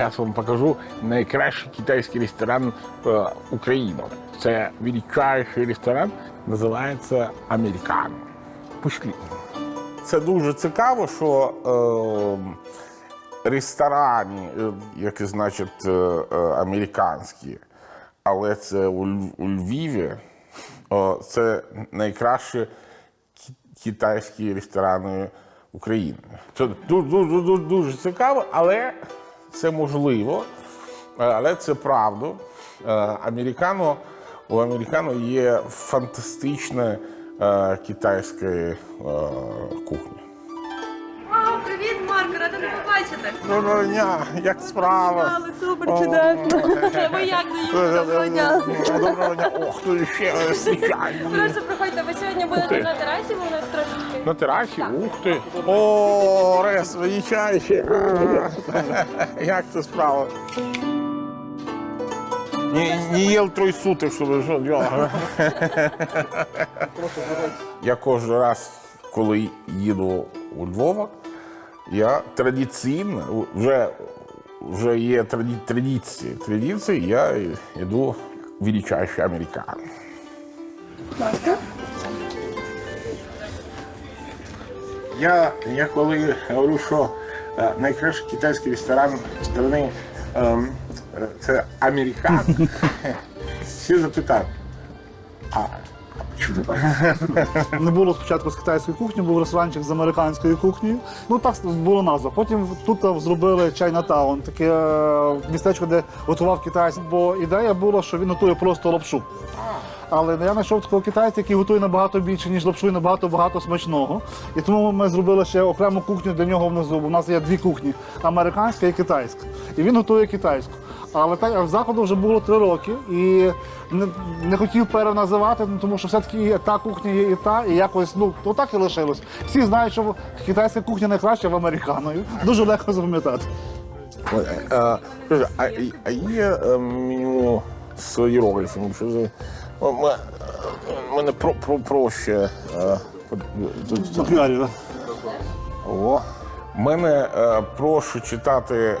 зараз вам покажу найкращий китайський ресторан е, України. Це величайший ресторан, називається Американо. Пішли. Це дуже цікаво, що е, ресторані, е, які значить е, американські, але це у, у Львові, е, це найкращі китайські ресторани України. Це дуже, дуже, дуже цікаво, але це можливо, е, але це правда. Е, Американо, у американо є фантастична е, китайська кухня. О, привіт, Марко, рада тебе побачити. Доброго дня, як справа? Але супер чудесно. Ви як доїхали? Доброго дня. Доброго дня. Ох, ти ще зустрічаємо. Прошу, проходьте, ви сьогодні будете на терасі, бо у нас трошечки. На терасі, ух ти. О, Рес, величайше. Як це справа? Не, не їв трой суток, щоб що. Я кожен раз, коли їду у Львова, я традиційно, вже, вже є традиції, традиції, я йду в величайший американо. Я, я коли говорю, що е, найкращий китайський ресторан сторони ем, е, це американ, всі запитають, а, чому? Не було спочатку з китайської кухні, був ресторанчик з американською кухнею. Ну так була назва. Потім тут зробили Чайнатаун, таке е, містечко, де готував китайць. Бо ідея була, що він готує просто лапшу. Але я знайшов такого китайця, який готує набагато більше, ніж лапшу, і набагато багато смачного. І тому ми зробили ще окрему кухню для нього внизу. Бо в нас є дві кухні: американська і китайська. І він готує китайську. Але та в заходу вже було три роки і не, не хотів переназивати, ну, тому що все-таки і та кухня є і та, і якось ну то так і лишилось. Всі знають, що китайська кухня найкраща в американою. Дуже легко запам'ятати. А є е, меню з іерогліфами? Що за... Мене про, про, проще. е, да? О. Мене е, прошу читати е,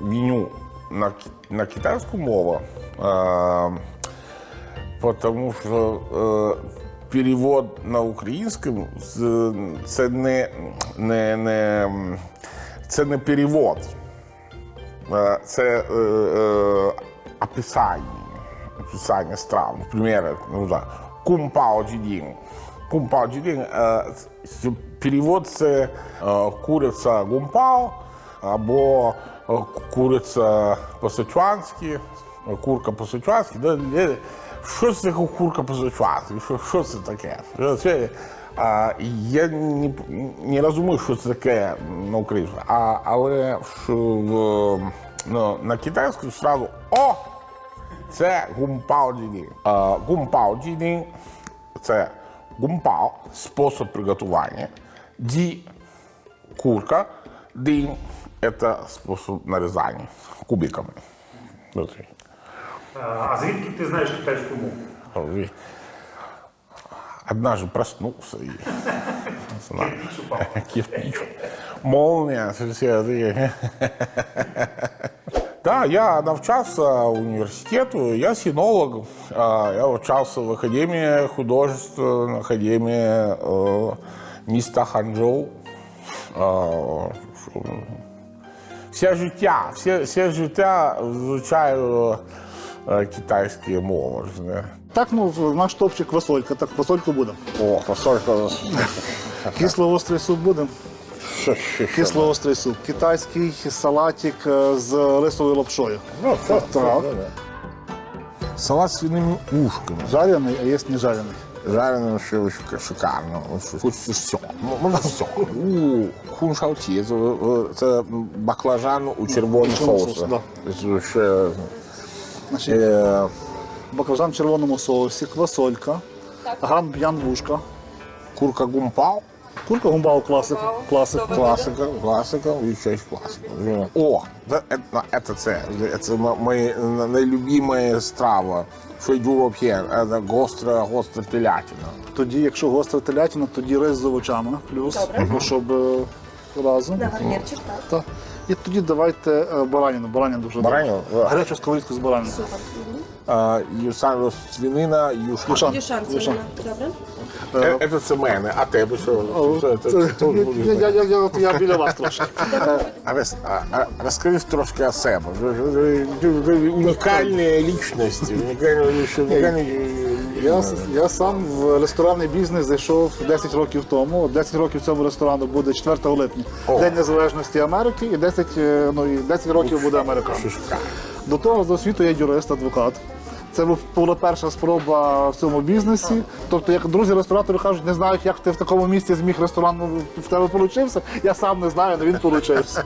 меню на, на китайську мову, е, тому що е, перевод на українську це не, не, не, це не перевод. Е, Це е, е, описання, описання страв. Наприклад, ну, да, кумпао джідін. Кумпао е, це- перевод це е, куриця гумпао або куриця по-сичуанськи, е, курка по-сичуанськи. Да, Що це таке курка по-сичуанськи? Що, що це таке? Це, а, я не, не розумію, що це таке на українську, а, але в, в, ну, на китайську сразу о! Це гумпао джінін. А, Гумпао джінін – це гумпао, спосіб приготування. Ді – курка, дин – це спосіб нарізання кубиками. Внутрі. А звідки ти знаєш китайську мову? И Однажды проснулся и знаю, кирпич, молния, все эти. Да, я навчался университету, я синолог, а, я учился в Академии художеств, на Академии э, міста Ханчжоу. А, що, Все життя, все, все життя вивчаю е, китайські мови. розумієш? Так, ну в- наш топчик квасолька, так квасольку буде. О, посолька. Кисло-острий суп буде. Що, що, що? Кисло-острий суп. Китайський салатик е, з рисовою лапшою. Ну, так, Так. Салат з свиними ушками. Жарений, а є не жарений. Жареным ще шикарно. Хочеться все. Можна все. У, хуншауті. Це, е, баклажан у червоному соусі. ще, е, баклажан в червоному соусі, квасолька, ган-б'ян вушка. курка гумпау. Курка гумбау класик. класик. Класика, класика, і щось класика. О, це, це, це, це, це моя найлюбима страва. Що йду вообще, це гостра, гостра телятина. Тоді, якщо гостра телятина, тоді рис з овочами плюс, або щоб е, разом. Гарнірчик, так. Та. І тоді давайте е, бараніну. Бараніну дуже Бараніну? добре. Гарячу сковорідку з баранином. А, юсан, свинина, юшка. Юшан. Юшан, Юшан. добре. Е, Це це мене, а тебе що? Я- біля вас трошки. А Розкажи трошки о себе. Унікальні лічності. Унікальні. Я, я сам в ресторанний бізнес зайшов 10 років тому. 10 років цьому ресторану буде 4 липня. О. День Незалежності Америки і 10, е, ну, і 10 років буде Америка. До того за освіту я юрист, адвокат. Це була перша спроба в цьому бізнесі. Тобто, як друзі ресторатори кажуть, не знають, як ти в такому місці зміг ресторан ну, в тебе получився. Я сам не знаю, але він получився.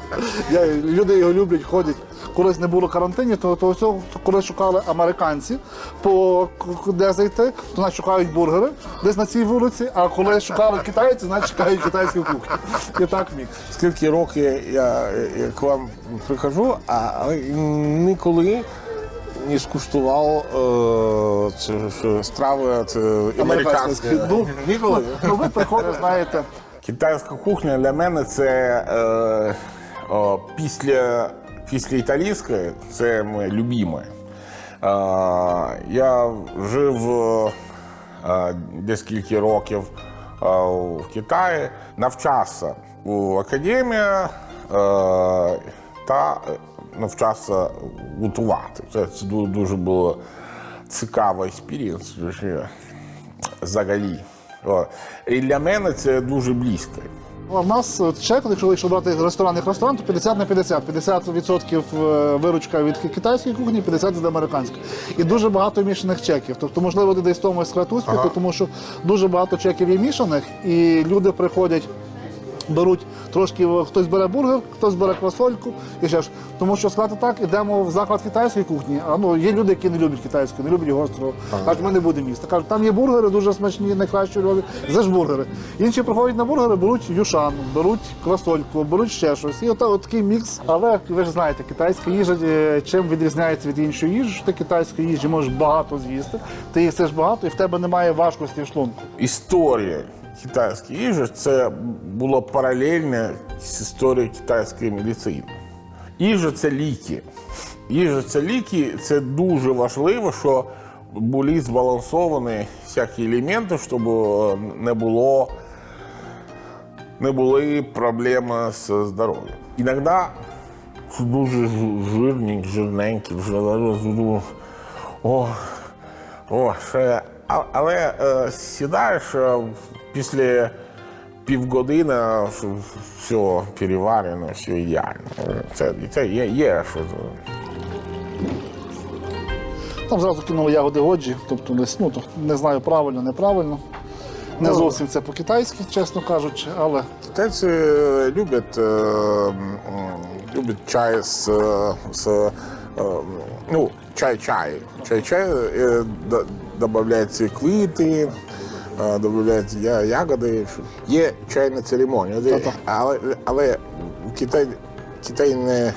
Люди його люблять, ходять. Колись не було карантині, то, то всього, коли шукали американці, по де зайти, то нас шукають бургери десь на цій вулиці. А коли шукали китайці, значить шукають китайську кухню. І так міг. Скільки років я к вам прихожу, а ніколи не скуштував е, це, страви це американські. Ну, Ніколи. Ну, ви приходите, знаєте. Китайська кухня для мене це е, о, після, після італійської, це моє любиме. Е, я жив е, десь кілька років е, в Китаї, навчався у академії е, та е, навчався готувати. Це, це дуже було цікавий експірієнс. дуже Взагалі. І для мене це дуже близько. В нас е, чек, якщо брати ресторанних ресторан, то 50 на 50. 50% е, виручка від китайської кухні, 50% від американської. І дуже багато мішаних чеків. Тобто, можливо, десь тому і склад успіху, тому що дуже багато чеків є мішаних, і люди приходять. Беруть трошки, е, хтось бере бургер, хтось бере квасольку і ще ж. Тому що сказати так, ідемо в заклад китайської кухні. А ну є люди, які не люблять китайську, не люблять гострого. Кажуть, ми не будемо їсти. Кажуть, там є бургери, дуже смачні, найкращі у Львові. Це ж бургери. Інші приходять на бургери, беруть юшан, беруть квасольку, беруть ще щось. І от, от такий мікс. Але ви ж знаєте, китайська їжа е, чим відрізняється від іншої їжі, що ти китайської їжі можеш багато з'їсти. Ти їсиш багато, і в тебе немає важкості в шлунку. Історія китайської їжі це було паралельно з історією китайської медицини. Їжа це ліки. Їжа це ліки, це дуже важливо, що були збалансовані всякі елементи, щоб не було не були проблеми з здоров'ям. Іноді дуже жирні, жирненькі, вже о, о, ще. А- Але е, сідаєш е, після півгодини, все переварено, все ідеально. Це, це є, є що. Там зразу кинули ягоди годжі, тобто десь, ну, то не знаю правильно, неправильно. Не зовсім це по-китайськи, чесно кажучи, але Китайці люблять, е, люблять чай з, е, з е, ну, чай-чай. Чай-чай е, д- квіти, е, ягоди. Є чайна церемонія. Де- Але, але Китай, Китай не,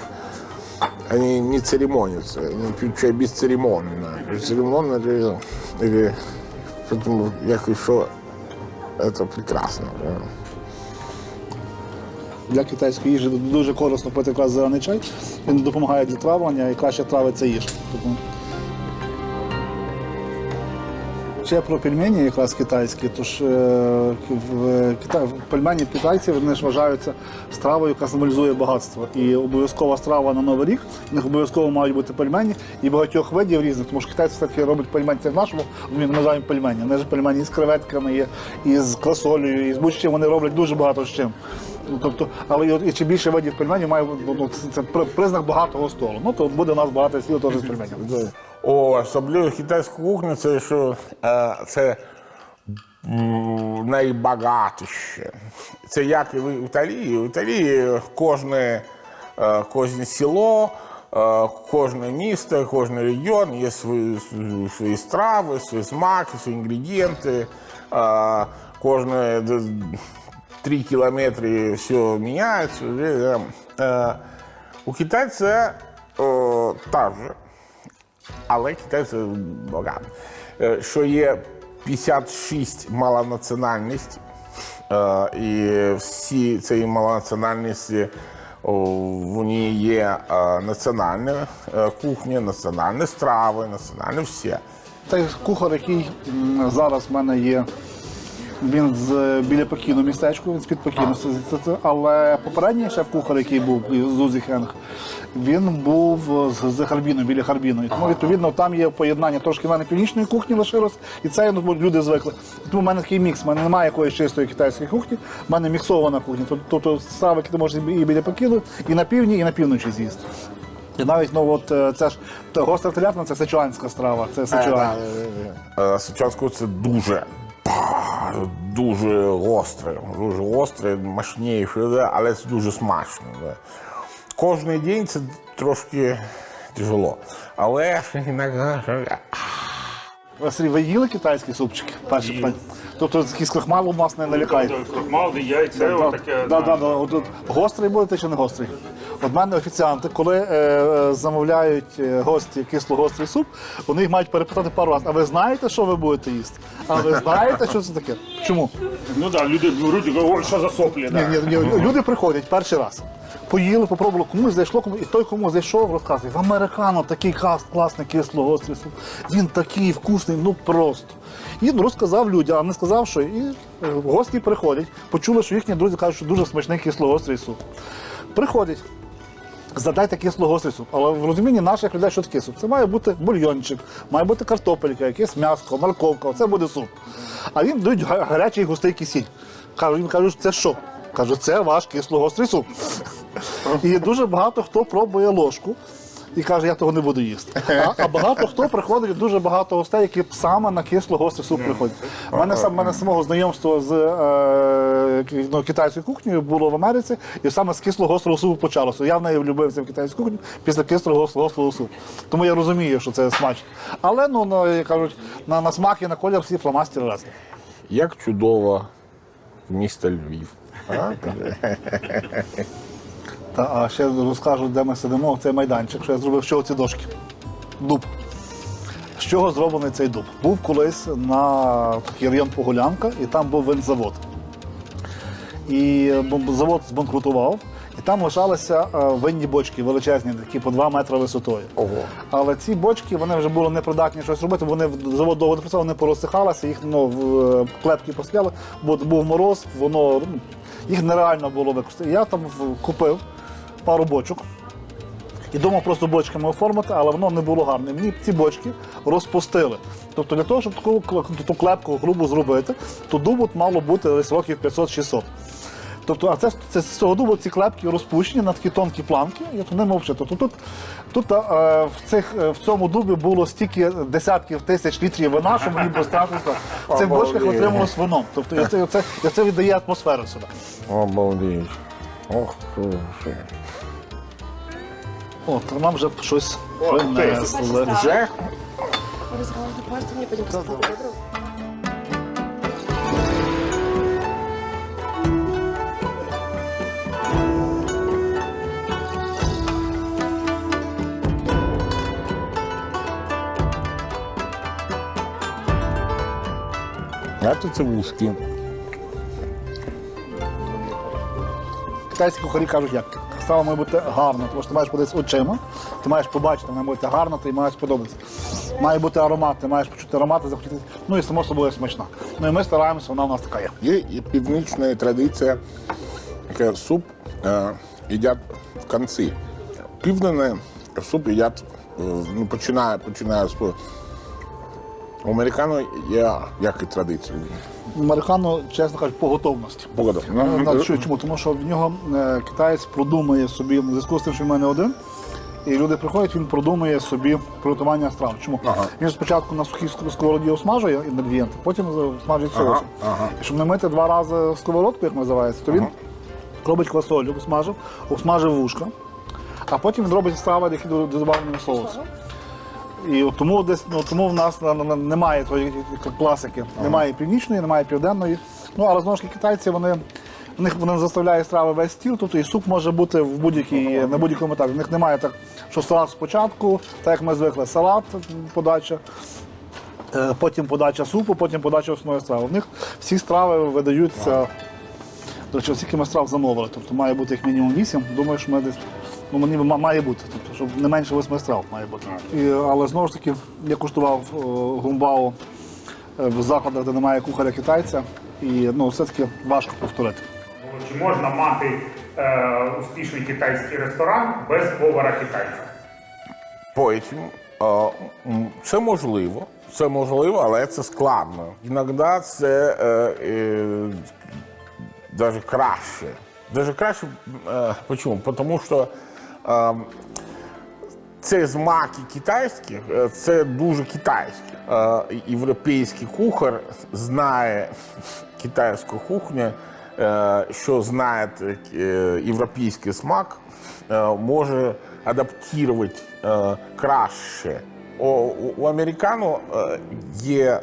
вони не церемоняться, вони п'ють чай безцеремонно. Безцеремонно, це- це- тому якось що це прекрасно. для китайської їжі дуже корисно пити якраз зелений чай. Він допомагає для травлення і краще травиться їжа. Ще про пельмені якраз китайські, тож е, в Китай, пельмені в китайців вони ж вважаються стравою, яка символізує багатство. І обов'язкова страва на Новий рік, в них обов'язково мають бути пельмені і багатьох видів різних, тому що китайці все-таки роблять пельмені, це в нашому, ми називаємо пельмені. Вони ж пельмені з креветками, є, і з квасолею, і з будь-чим вони роблять дуже багато з чим. Ну, тобто, але і, чим більше видів пельменів має ну, це, це при- признак багатого столу. Ну то буде у нас багато стіл теж з пельменів. О, особливо китайська кухня, це що е, це найбагатіше. Це як і в Італії. В Італії кожне, е, кожне село, е, кожне місто, кожен регіон є свої, свої страви, свої смаки, свої інгредієнти. Кожне три кілометри все міняється. У китайця е, так же. Але китайці багато. Е, Що є 56 малонаціональностей, і всі ці малонаціональності вони є е, національна е, кухня, національні страви, національне все. Цей кухар, який зараз в мене є, він з біля Пекіну містечку, він з-під Пекіну. Але попередній шеф-кухар, який був з Узі Хенг, він був з, з Харбіну, біля Харбіну. І тому, відповідно, там є поєднання трошки в мене північної кухні лишилось, і це ну, люди звикли. Тому в мене такий мікс. У мене немає якоїсь чистої китайської кухні, в мене міксована кухня. Тобто, страви, які ти можеш і біля Пекіну, і на півдні, і на півночі з'їсти. І навіть ну от е, це ж гостра телятина, це сичуанська страва. Це сичуан. Е, Сичуанську це дуже, дуже гостре, дуже гостре, мощніше, але це дуже смачно. Да. Кожний день це трошки тяжело. Але Василь, ви їли китайські супчики? Питання. Тобто такий з крахмалом вас не налякає? Крохмал, яйце, отаке. Да, да, да. Гострий будете чи не гострий? От мене офіціанти, коли е, е, замовляють е, гості кисло-гострий суп, вони їх мають перепитати пару разів. А ви знаєте, що ви будете їсти? А ви знаєте, що це таке? Чому? Ну так, люди беруть і кажуть, ой, що за соплі. Ні, да. ні, ні, люди приходять перший раз. Поїли, попробували, комусь зайшло, кому і той, кому зайшов, розказує, в американо такий кас- класний кисло-гострий суп. Він такий вкусний, ну просто. І ну, розказав людям, а не сказав, що і е, гості приходять, почули, що їхні друзі кажуть, що дуже смачний кисло-гострий суп. Приходять. Задайте кисло-гострий суп. Але в розумінні наших людей, що таке суп? Це має бути бульйончик, має бути картопелька, якесь м'ясо, морковка, це буде суп. А він дають гарячий густий кисіль. Кажу, він каже, це що? Каже, це ваш кисло-гострий суп. І дуже багато хто пробує ложку. І каже, я того не буду їсти. А, а багато хто приходить, дуже багато гостей, які саме на кисло-гострий суп приходять. У мене сам мене самого знайомство з е, ну, китайською кухнею було в Америці, і саме з кисло-гострого супу почалося. Я в неї влюбився в китайську кухню після кисло-гострого супу. Тому я розумію, що це смачно. Але ну, ну як кажуть, на, на смак і на колір всі фломастери різні. як чудово місто Львів. А? Та, а ще розкажу, де ми сидимо, цей майданчик, що я зробив з чого ці дошки. Дуб. З чого зроблений цей дуб? Був колись на такий район Погулянка, і там був винзавод. І завод збанкрутував, і там лишалися е, винні бочки величезні, такі по 2 метри висотою. Ого. Але ці бочки вони вже були непридатні щось робити. Вони завод довго не працював, вони порозсихалися, їх ну, в е, клепки постояли, бо був мороз, воно ну, їх нереально було використати. Я там купив пару бочок. І думав просто бочками оформити, але воно не було гарне. Мені ці бочки розпустили. Тобто для того, щоб таку ту клепку грубу зробити, то дубу мало бути десь років 500-600. Тобто, а це, це з цього дубу ці клепки розпущені на такі тонкі планки, і от вони мовчать. Тобто тут, тут е, в, цих, е, в цьому дубі було стільки десятків тисяч літрів вина, що мені страшно. В цих бочках отрималось вино. Тобто і це, це, і це віддає атмосферу сюди. Обалдеть. Ох. О, то нам вже щось О, принесли. Вже? Разговор, можете мне пойдем посмотреть, добро? А це вушки. Китайські кухарі кажуть, як страва має бути гарна, тому що ти маєш подивитися очима, ти маєш побачити, вона має бути гарна, ти маєш сподобатися. Має бути аромат, ти маєш почути аромат і захотіти. Ну і само собою смачна. Ну і ми стараємося, вона у нас така є. Є і північна традиція, яка суп е, їдять в кінці. Південне суп їдять, е, ну, починає, починає з у американо є як і традиція. Американо, чесно кажучи, по готовності. Погода. Ну, знаєте, що, чому? Тому що в нього е, китаєць продумує собі, в зв'язку з тим, що в мене один, і люди приходять, він продумує собі приготування страв. Чому? Ага. Він спочатку на сухій ск- сковороді осмажує інгредієнти, потім смажить Ага, соусом. ага. І щоб не мити два рази сковородку, як називається, то він робить квасолю, обсмажив, обсмажив вушка, а потім він робить страви, які до- додавлений соус. І от тому десь ну, тому в нас на- на- немає тої класики. Немає північної, немає південної. Ну але знову ж таки китайці вони. В них вони заставляють страви весь стіл, тобто і суп може бути в будь-якій на будь-якому етапі. В них немає так, що салат спочатку, так як ми звикли, салат, подача, е, потім подача супу, потім подача основної страви. В них всі страви видаються. До речі, скільки ми страв замовили, тобто має бути їх мінімум 8. Думаю, що ми десь Ну, мені ма- має бути, тобто, щоб не менше восьми страв має бути. І, але знову ж таки, я куштував е, гумбао е, в закладах, де немає кухаря китайця, і ну, все-таки важко повторити. Чи можна мати е, успішний китайський ресторан без повара китайця? Потім е, це можливо, це можливо, але це складно. Іноді це е, е, даже краще. Даже краще, е, почему? Тому що е, це смаки китайських, е, це дуже китайське. Е, Європейський кухар знає китайську кухню, е, що знає європейський смак, може адаптувати краще. У, американу є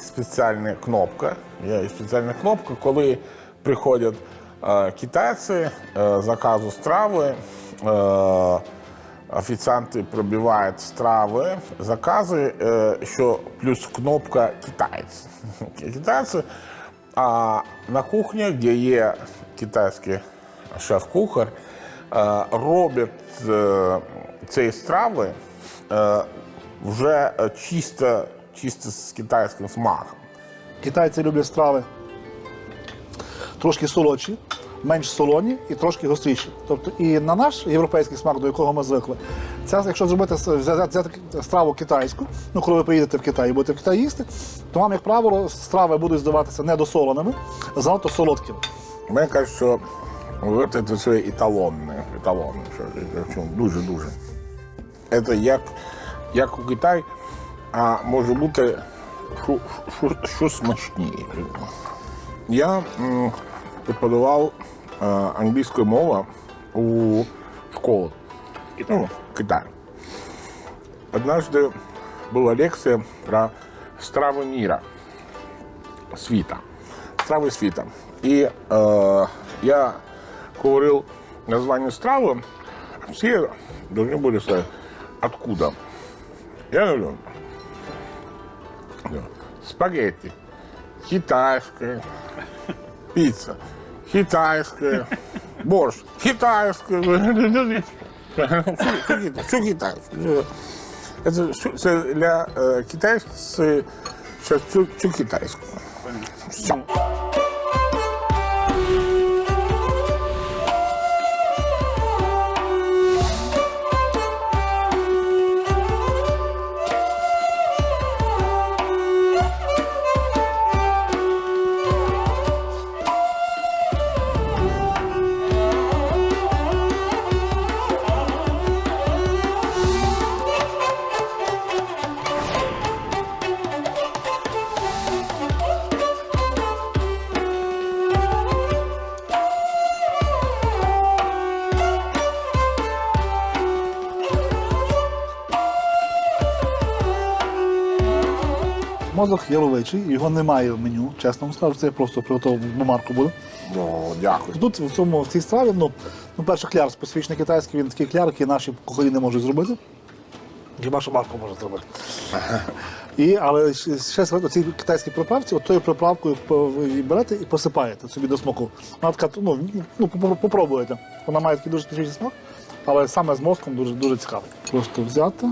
спеціальна кнопка. Є спеціальна кнопка, коли приходять китайці, заказу страви. Е, Офіціанти пробивають страви, закази, е, що плюс кнопка китайці. Китайці, а на кухні, де є китайський шеф-кухар, е, роблять ці страви вже чисто, чисто з китайським смаком. Китайці люблять страви трошки солодші, менш солоні і трошки гостріші. Тобто і на наш європейський смак, до якого ми звикли, це, якщо зробити взяти, страву китайську, ну коли ви приїдете в Китай і будете в Китаї їсти, то вам, як правило, страви будуть здаватися недосоленими, а занадто солодкими. Мені кажуть, що це все еталонне. еталонне що, дуже-дуже. Це як, як у Китаї, а може бути що, смачніше. Я преподавав е, англійську мову у школі. Ну, в Китаї. Однажды была лекция про стравы мира, світа. Страви світа. І е, я говорив названня страви, а всі повинні були сказати, откуда. Я говорю, да, спагетти, китайская, пицца, Китайская, борщ, китайская. Все китайское. Это все для китайцев. Все, китайское. все Мозок яловичий, його немає в меню, чесно вам скажу, це я просто приготував бумарку буде. Ну, дякую. Тут в цьому в цій страві, ну, ну перше кляр специфічний китайський, він такий кляр, який наші кухарі не можуть зробити. Хіба що Марко може зробити. І, але ще ще ці китайські приправці, от тою приправкою берете і посипаєте собі до смаку. Вона така, ну, ну попро- попробуйте. Вона має такий дуже специфічний смак, але саме з мозком дуже, дуже цікавий. Просто взяти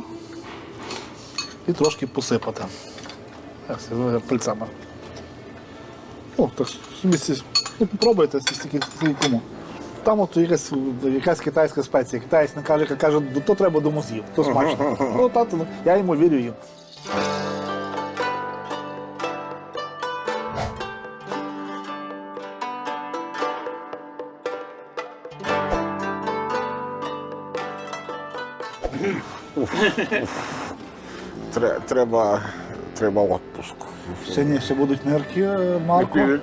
і трошки посипати. Як це пальцями. Ну, так собі ну, попробуйте стільки кому. Там от якась, якась китайська спеція. Китаєць не каже, яка каже, «Ну, то треба до мозгів, то смачно. Ну, тато, ну, я йому вірю їм. Треба, треба відпуск. Ще ні, ще будуть нирки, е, Не, Марко. пере-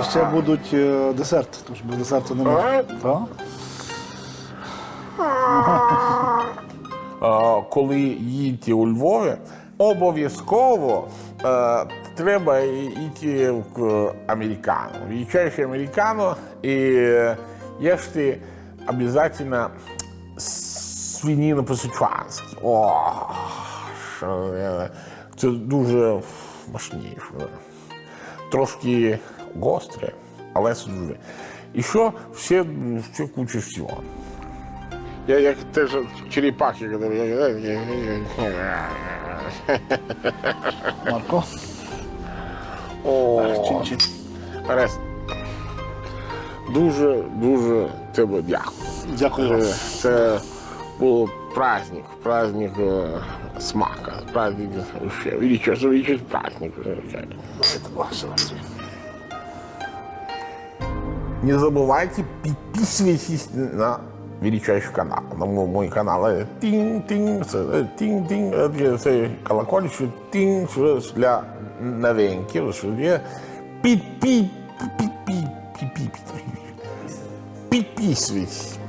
І ще будуть е, десерт, тому що без десерту не можна. Так? Е, коли їдете у Львові, обов'язково е, треба йти в американо. В'їжджаєш американо і їжте обов'язково свинину по-сичуанськи. О, що, е, це дуже смачніше. Трошки гостре, але дуже. І що ще, ще куча всього. Я як те ж черепахи, які... Марко. О. Арест. Дуже, дуже тебе дякую. Дякую Це, вам. це був праздник, праздник е, смака, праздник ще, величезний, величезний праздник. Ваше Андрій. Не забывайте подписывайтесь на величайший канал, на мой, мой канал. Э, Тинг-тинг, це, э, тинг-тинг, э, це колокольчик, тинг, що для новеньких, що є пі-пі, пі-пі, пі-пі, підписывайтесь.